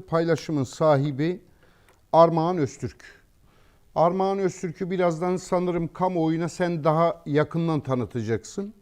Paylaşımın sahibi Armağan Öztürk. Armağan Öztürk'ü birazdan sanırım kamuoyuna sen daha yakından tanıtacaksın.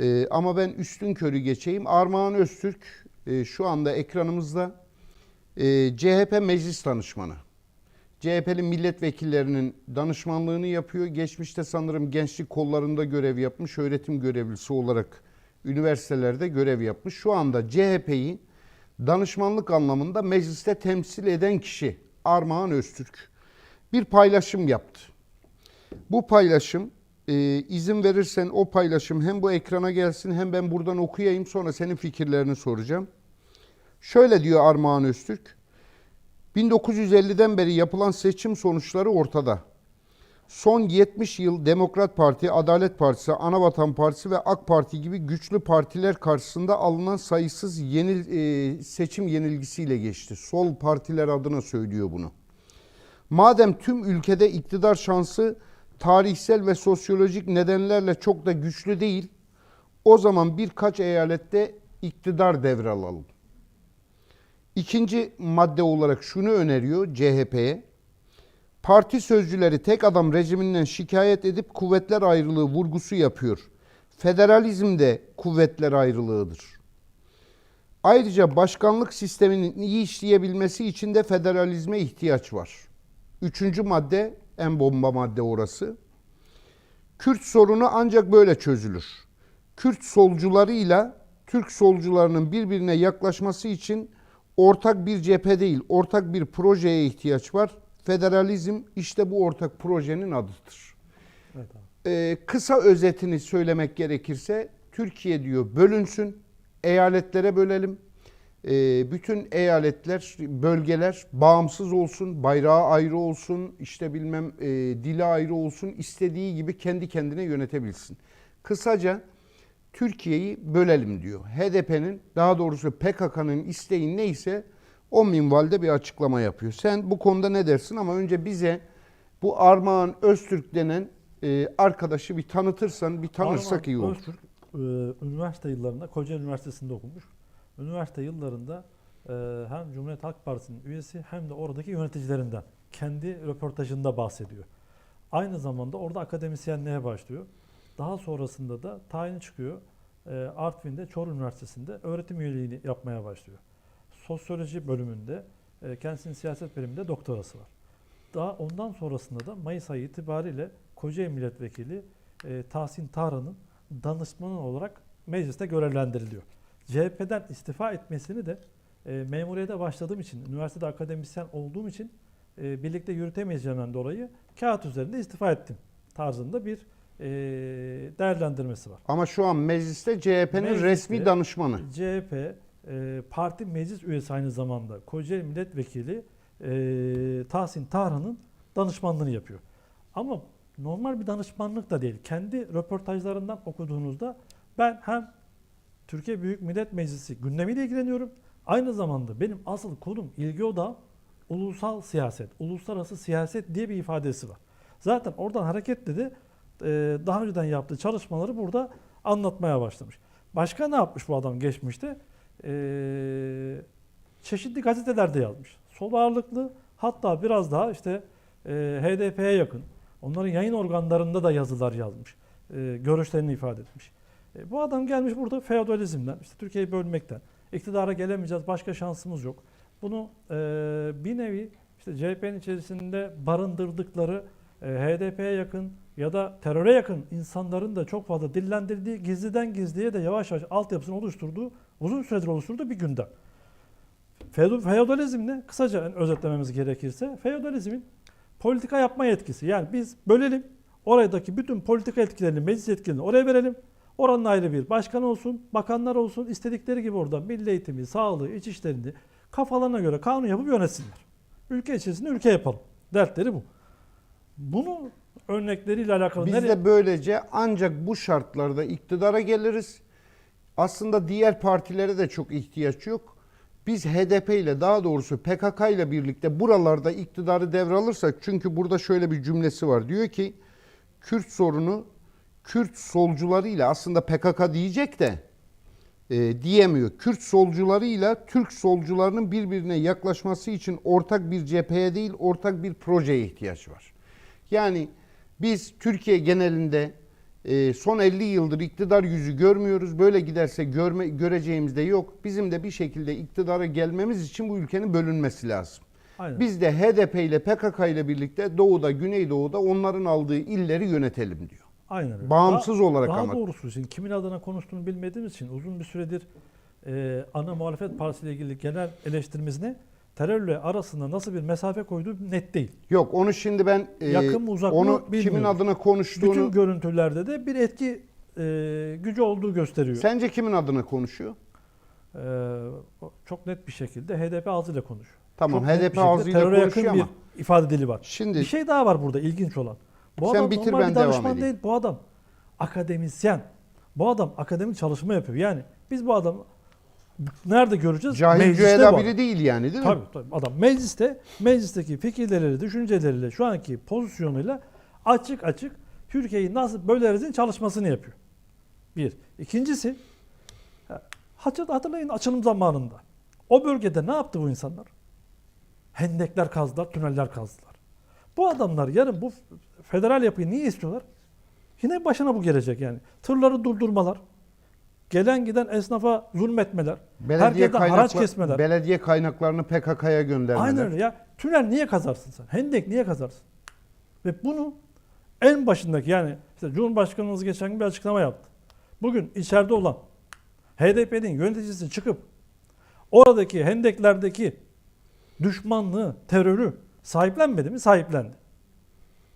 Ee, ama ben üstün körü geçeyim. Armağan Öztürk e, şu anda ekranımızda e, CHP meclis danışmanı. CHP'li milletvekillerinin danışmanlığını yapıyor. Geçmişte sanırım gençlik kollarında görev yapmış, öğretim görevlisi olarak üniversitelerde görev yapmış. Şu anda CHP'yi danışmanlık anlamında mecliste temsil eden kişi Armağan Öztürk bir paylaşım yaptı. Bu paylaşım e, izin verirsen o paylaşım hem bu ekrana gelsin hem ben buradan okuyayım sonra senin fikirlerini soracağım. Şöyle diyor Armağan Öztürk. 1950'den beri yapılan seçim sonuçları ortada. Son 70 yıl Demokrat Parti, Adalet Partisi, Anavatan Partisi ve AK Parti gibi güçlü partiler karşısında alınan sayısız yenil, e, seçim yenilgisiyle geçti. Sol partiler adına söylüyor bunu. Madem tüm ülkede iktidar şansı tarihsel ve sosyolojik nedenlerle çok da güçlü değil, o zaman birkaç eyalette iktidar devralalım. İkinci madde olarak şunu öneriyor CHP'ye. Parti sözcüleri tek adam rejiminden şikayet edip kuvvetler ayrılığı vurgusu yapıyor. Federalizm de kuvvetler ayrılığıdır. Ayrıca başkanlık sisteminin iyi işleyebilmesi için de federalizme ihtiyaç var. Üçüncü madde, en bomba madde orası. Kürt sorunu ancak böyle çözülür. Kürt solcularıyla Türk solcularının birbirine yaklaşması için ortak bir cephe değil, ortak bir projeye ihtiyaç var. Federalizm işte bu ortak projenin adıdır. Evet abi. Ee, kısa özetini söylemek gerekirse Türkiye diyor bölünsün, eyaletlere bölelim. Ee, bütün eyaletler, bölgeler bağımsız olsun, bayrağı ayrı olsun, işte bilmem e, dili ayrı olsun, istediği gibi kendi kendine yönetebilsin. Kısaca Türkiye'yi bölelim diyor. HDP'nin daha doğrusu PKK'nın isteği neyse o minvalde bir açıklama yapıyor. Sen bu konuda ne dersin ama önce bize bu Armağan Öztürk denen e, arkadaşı bir tanıtırsan, bir tanırsak Armağan iyi olur. Öztürk, e, üniversite yıllarında Kocaeli Üniversitesi'nde okumuş. Üniversite yıllarında e, hem Cumhuriyet Halk Partisi'nin üyesi hem de oradaki yöneticilerinden kendi röportajında bahsediyor. Aynı zamanda orada akademisyenliğe başlıyor. Daha sonrasında da tayini çıkıyor. E, Artvin'de Çorum Üniversitesi'nde öğretim üyeliğini yapmaya başlıyor. Sosyoloji bölümünde, e, kendisinin siyaset biliminde doktorası var. Daha ondan sonrasında da Mayıs ayı itibariyle Kocaeli Milletvekili e, Tahsin Tarhan'ın danışmanı olarak mecliste görevlendiriliyor. CHP'den istifa etmesini de e, memuriyete başladığım için, üniversitede akademisyen olduğum için e, birlikte yürütemeyeceğimden dolayı kağıt üzerinde istifa ettim tarzında bir e, değerlendirmesi var. Ama şu an mecliste CHP'nin resmi danışmanı. CHP e, parti meclis üyesi aynı zamanda Kocaeli Milletvekili e, Tahsin Tarhan'ın danışmanlığını yapıyor. Ama normal bir danışmanlık da değil. Kendi röportajlarından okuduğunuzda ben hem Türkiye Büyük Millet Meclisi gündemiyle ilgileniyorum. Aynı zamanda benim asıl konum ilgi odağım ulusal siyaset, uluslararası siyaset diye bir ifadesi var. Zaten oradan hareketle de e, daha önceden yaptığı çalışmaları burada anlatmaya başlamış. Başka ne yapmış bu adam geçmişte? E, çeşitli gazetelerde yazmış. Sol ağırlıklı hatta biraz daha işte e, HDP'ye yakın. Onların yayın organlarında da yazılar yazmış. E, görüşlerini ifade etmiş. E, bu adam gelmiş burada feodalizmden, işte Türkiye'yi bölmekten, iktidara gelemeyeceğiz, başka şansımız yok. Bunu e, bir nevi işte CHP'nin içerisinde barındırdıkları e, HDP'ye yakın ya da teröre yakın insanların da çok fazla dillendirdiği, gizliden gizliye de yavaş yavaş altyapısını oluşturduğu, uzun süredir oluşturduğu bir gündem. Feod- Feodalizm ne? Kısaca özetlememiz gerekirse, feodalizmin politika yapma yetkisi. Yani biz bölelim, oradaki bütün politika etkilerini, meclis etkilerini oraya verelim. Oranın ayrı bir başkan olsun, bakanlar olsun, istedikleri gibi orada milli eğitimi, sağlığı, iç işlerini kafalarına göre kanun yapıp yönetsinler. Ülke içerisinde ülke yapalım. Dertleri bu. Bunun örnekleriyle alakalı Biz nereye- de böylece ancak bu şartlarda iktidara geliriz. Aslında diğer partilere de çok ihtiyaç yok. Biz HDP ile daha doğrusu PKK ile birlikte buralarda iktidarı devralırsak çünkü burada şöyle bir cümlesi var. Diyor ki Kürt sorunu Kürt solcularıyla aslında PKK diyecek de e, diyemiyor. Kürt solcularıyla Türk solcularının birbirine yaklaşması için ortak bir cepheye değil ortak bir projeye ihtiyaç var. Yani biz Türkiye genelinde e, son 50 yıldır iktidar yüzü görmüyoruz. Böyle giderse görme, göreceğimiz de yok. Bizim de bir şekilde iktidara gelmemiz için bu ülkenin bölünmesi lazım. Aynen. Biz de HDP ile PKK ile birlikte doğuda, güneydoğuda onların aldığı illeri yönetelim diyor. Aynen öyle. Bağımsız daha, olarak daha ama. doğrusu şimdi kimin adına konuştuğunu bilmediğimiz için uzun bir süredir e, ana muhalefet partisiyle ilgili genel eleştirimiz ne? Terörle arasında nasıl bir mesafe koyduğu net değil. Yok onu şimdi ben e, Yakın mı, uzak mı onu kimin bilmiyorum. adına konuştuğunu Bütün görüntülerde de bir etki e, gücü olduğu gösteriyor. sence kimin adına konuşuyor? E, çok net bir şekilde HDP ağzıyla konuşuyor. Tamam, Çok HDP ağzıyla teröre konuşuyor yakın ama bir ifade dili var. şimdi Bir şey daha var burada ilginç olan. Bu Sen adam bitir, normal ben bir devam danışman edeyim. değil. Bu adam akademisyen. Bu adam akademik çalışma yapıyor. Yani biz bu adamı nerede göreceğiz? cahil cüela biri değil yani değil mi? Tabii tabii. Adam mecliste, meclisteki fikirleriyle, düşünceleriyle, şu anki pozisyonuyla açık açık Türkiye'yi nasıl bölerizin çalışmasını yapıyor. Bir. İkincisi, hatır- hatırlayın açılım zamanında. O bölgede ne yaptı bu insanlar? Hendekler kazdılar, tüneller kazdılar. Bu adamlar yarın bu federal yapıyı niye istiyorlar? Yine başına bu gelecek yani. Tırları durdurmalar, gelen giden esnafa zulmetmeler, Belediye herkesten haraç kesmeler. belediye kaynaklarını PKK'ya göndermeler. Aynen öyle ya. Tünel niye kazarsın sen? Hendek niye kazarsın? Ve bunu en başındaki yani işte Cumhurbaşkanımız geçen gün bir açıklama yaptı. Bugün içeride olan HDP'nin yöneticisi çıkıp oradaki hendeklerdeki düşmanlığı, terörü sahiplenmedi mi? Sahiplendi.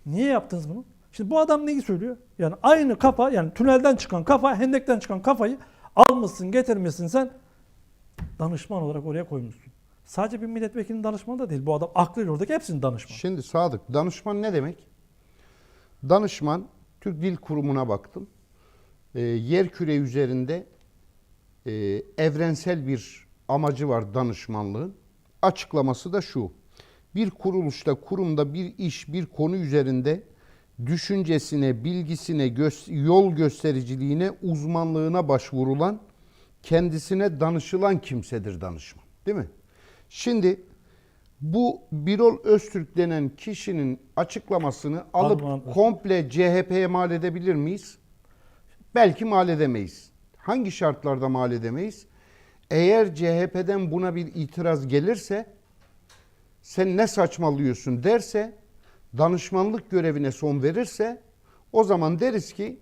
Niye yaptınız bunu? Şimdi bu adam neyi söylüyor? Yani aynı kafa yani tünelden çıkan kafa, hendekten çıkan kafayı almışsın, getirmişsin sen danışman olarak oraya koymuşsun. Sadece bir milletvekilinin danışmanı da değil. Bu adam aklıyla oradaki hepsinin danışmanı. Şimdi Sadık danışman ne demek? Danışman Türk Dil Kurumu'na baktım. Ee, yer küre üzerinde e, evrensel bir amacı var danışmanlığın. Açıklaması da şu. Bir kuruluşta, kurumda bir iş, bir konu üzerinde düşüncesine, bilgisine, gö- yol göstericiliğine, uzmanlığına başvurulan, kendisine danışılan kimsedir danışman. Değil mi? Şimdi bu Birol Öztürk denen kişinin açıklamasını alıp Öztürk. komple CHP'ye mal edebilir miyiz? Belki mal edemeyiz. Hangi şartlarda mal edemeyiz? Eğer CHP'den buna bir itiraz gelirse sen ne saçmalıyorsun derse danışmanlık görevine son verirse o zaman deriz ki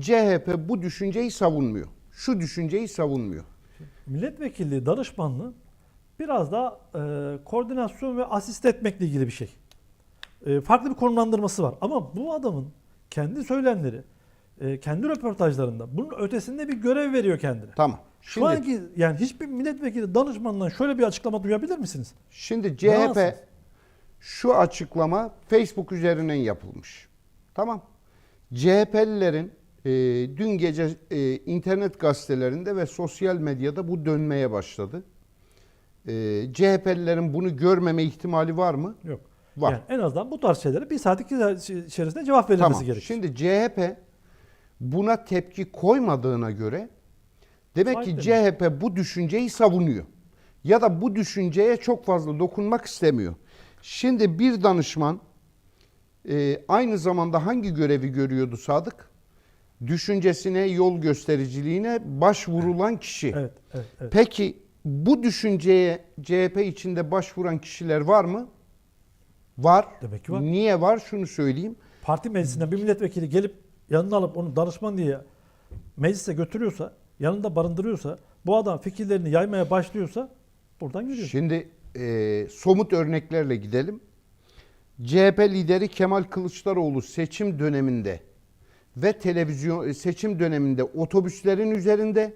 CHP bu düşünceyi savunmuyor. Şu düşünceyi savunmuyor. Milletvekilliği danışmanlığı biraz daha e, koordinasyon ve asist etmekle ilgili bir şey. E, farklı bir konumlandırması var. Ama bu adamın kendi söylemleri, e, kendi röportajlarında bunun ötesinde bir görev veriyor kendine. Tamam. Şu Şimdi, anki yani hiçbir milletvekili danışmanından şöyle bir açıklama duyabilir misiniz? şimdi CHP? Şu açıklama Facebook üzerinden yapılmış. Tamam. CHP'lilerin e, dün gece e, internet gazetelerinde ve sosyal medyada bu dönmeye başladı. E, CHP'lilerin bunu görmeme ihtimali var mı? Yok. Var. Yani en azından bu tarz şeylere bir saat iki saat içerisinde cevap verilmesi Tamam. gerekir. Şimdi CHP buna tepki koymadığına göre demek ki Sahip CHP bu düşünceyi savunuyor. Ya da bu düşünceye çok fazla dokunmak istemiyor. Şimdi bir danışman e, aynı zamanda hangi görevi görüyordu Sadık? Düşüncesine, yol göstericiliğine başvurulan kişi. Evet, evet, evet. Peki bu düşünceye CHP içinde başvuran kişiler var mı? Var. Demek ki var. Niye var? Şunu söyleyeyim. Parti meclisinden bir milletvekili gelip yanına alıp onu danışman diye meclise götürüyorsa, yanında barındırıyorsa, bu adam fikirlerini yaymaya başlıyorsa buradan yürüyor. Şimdi e, somut örneklerle gidelim. CHP lideri Kemal Kılıçdaroğlu seçim döneminde ve televizyon seçim döneminde otobüslerin üzerinde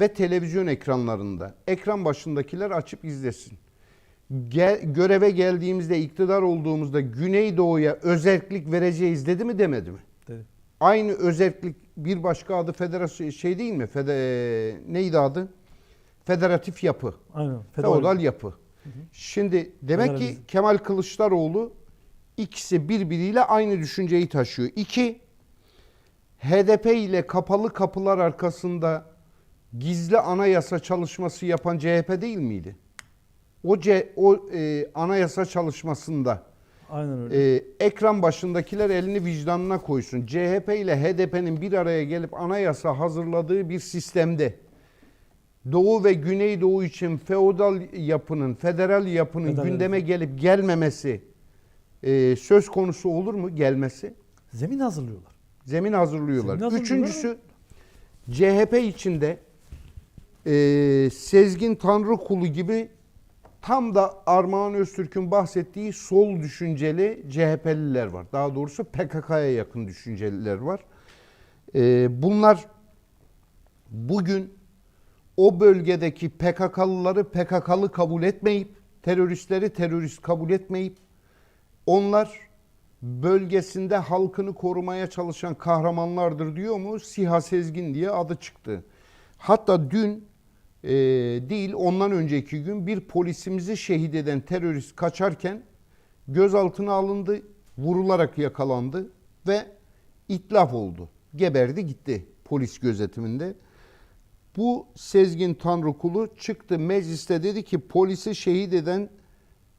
ve televizyon ekranlarında ekran başındakiler açıp izlesin. Gel- göreve geldiğimizde iktidar olduğumuzda Güneydoğu'ya özellik vereceğiz dedi mi demedi mi? dedi. Aynı özellik bir başka adı federasyon şey değil mi? Fede, neydi adı? Federatif yapı. Aynen. Feodal yapı. Şimdi demek ki. Kemal Kılıçdaroğlu ikisi birbiriyle aynı düşünceyi taşıyor. İki, HDP ile kapalı kapılar arkasında gizli anayasa çalışması yapan CHP değil miydi? O, C, o e, anayasa çalışmasında Aynen öyle. e, ekran başındakiler elini vicdanına koysun. CHP ile HDP'nin bir araya gelip anayasa hazırladığı bir sistemde Doğu ve Güneydoğu için feodal yapının, federal yapının Federal gündeme gelip gelmemesi e, söz konusu olur mu? Gelmesi. Zemin hazırlıyorlar. Zemin hazırlıyorlar. Zemin hazırlıyorlar Üçüncüsü CHP içinde e, Sezgin Tanrıkulu gibi tam da Armağan Öztürk'ün bahsettiği sol düşünceli CHP'liler var. Daha doğrusu PKK'ya yakın düşünceliler var. E, bunlar bugün o bölgedeki PKK'lıları PKK'lı kabul etmeyip, teröristleri terörist kabul etmeyip, onlar bölgesinde halkını korumaya çalışan kahramanlardır diyor mu? Siha Sezgin diye adı çıktı. Hatta dün e, değil ondan önceki gün bir polisimizi şehit eden terörist kaçarken gözaltına alındı, vurularak yakalandı ve itlaf oldu. Geberdi gitti polis gözetiminde. Bu Sezgin Tanrıkulu çıktı mecliste dedi ki polisi şehit eden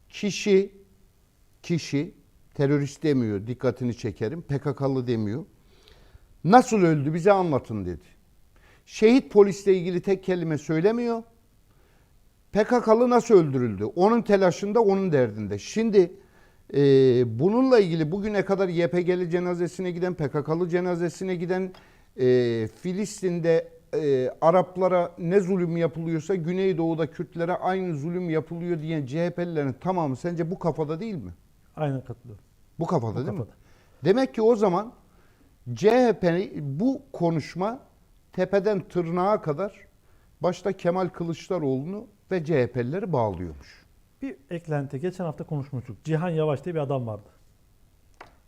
kişi kişi terörist demiyor dikkatini çekerim PKK'lı demiyor. Nasıl öldü bize anlatın dedi. Şehit polisle ilgili tek kelime söylemiyor. PKK'lı nasıl öldürüldü? Onun telaşında, onun derdinde. Şimdi e, bununla ilgili bugüne kadar YPG'li cenazesine giden, PKK'lı cenazesine giden, e, Filistin'de e, Araplara ne zulüm yapılıyorsa Güneydoğu'da Kürtlere aynı zulüm yapılıyor diyen CHP'lilerin tamamı sence bu kafada değil mi? Aynen katılıyorum. Bu kafada Bu değil mi? kafada. Demek ki o zaman CHP bu konuşma tepeden tırnağa kadar başta Kemal Kılıçdaroğlu'nu ve CHP'lileri bağlıyormuş. Bir eklenti. Geçen hafta konuşmuştuk. Cihan Yavaş diye bir adam vardı.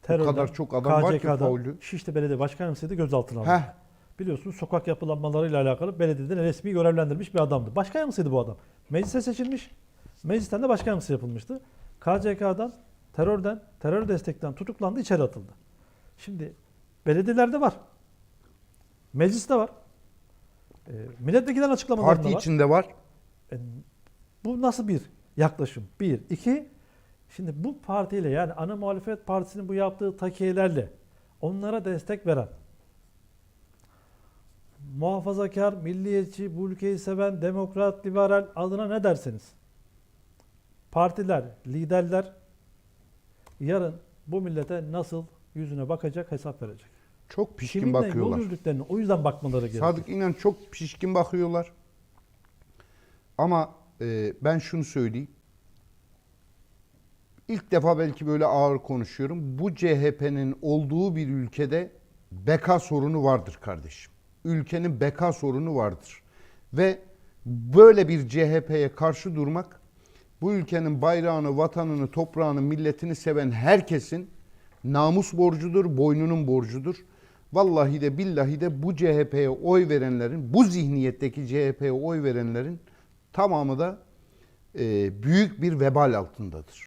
kadar çok adam var ki KCK'dan faulü. Şişli Belediye Başkan Yardımcısı gözaltına alındı. Biliyorsunuz sokak yapılanmalarıyla alakalı belediyeden resmi görevlendirilmiş bir adamdı. Başkan yardımcısıydı bu adam. Meclise seçilmiş. Meclisten de başkan yardımcısı yapılmıştı. KCK'dan, terörden, terör destekten tutuklandı, içeri atıldı. Şimdi belediyelerde var. Mecliste var. E, milletvekillerinin açıklamalarında Parti var. içinde var. E, bu nasıl bir yaklaşım? Bir. iki. Şimdi bu partiyle yani ana muhalefet partisinin bu yaptığı takiyelerle onlara destek veren muhafazakar, milliyetçi, bu ülkeyi seven, demokrat, liberal adına ne derseniz partiler, liderler yarın bu millete nasıl yüzüne bakacak, hesap verecek. Çok pişkin Kiminle yol bakıyorlar. yürüdüklerini o yüzden bakmaları gerekiyor. Sadık İnan çok pişkin bakıyorlar. Ama e, ben şunu söyleyeyim. İlk defa belki böyle ağır konuşuyorum. Bu CHP'nin olduğu bir ülkede beka sorunu vardır kardeşim. Ülkenin beka sorunu vardır. Ve böyle bir CHP'ye karşı durmak bu ülkenin bayrağını, vatanını, toprağını, milletini seven herkesin namus borcudur, boynunun borcudur. Vallahi de billahi de bu CHP'ye oy verenlerin, bu zihniyetteki CHP'ye oy verenlerin tamamı da e, büyük bir vebal altındadır.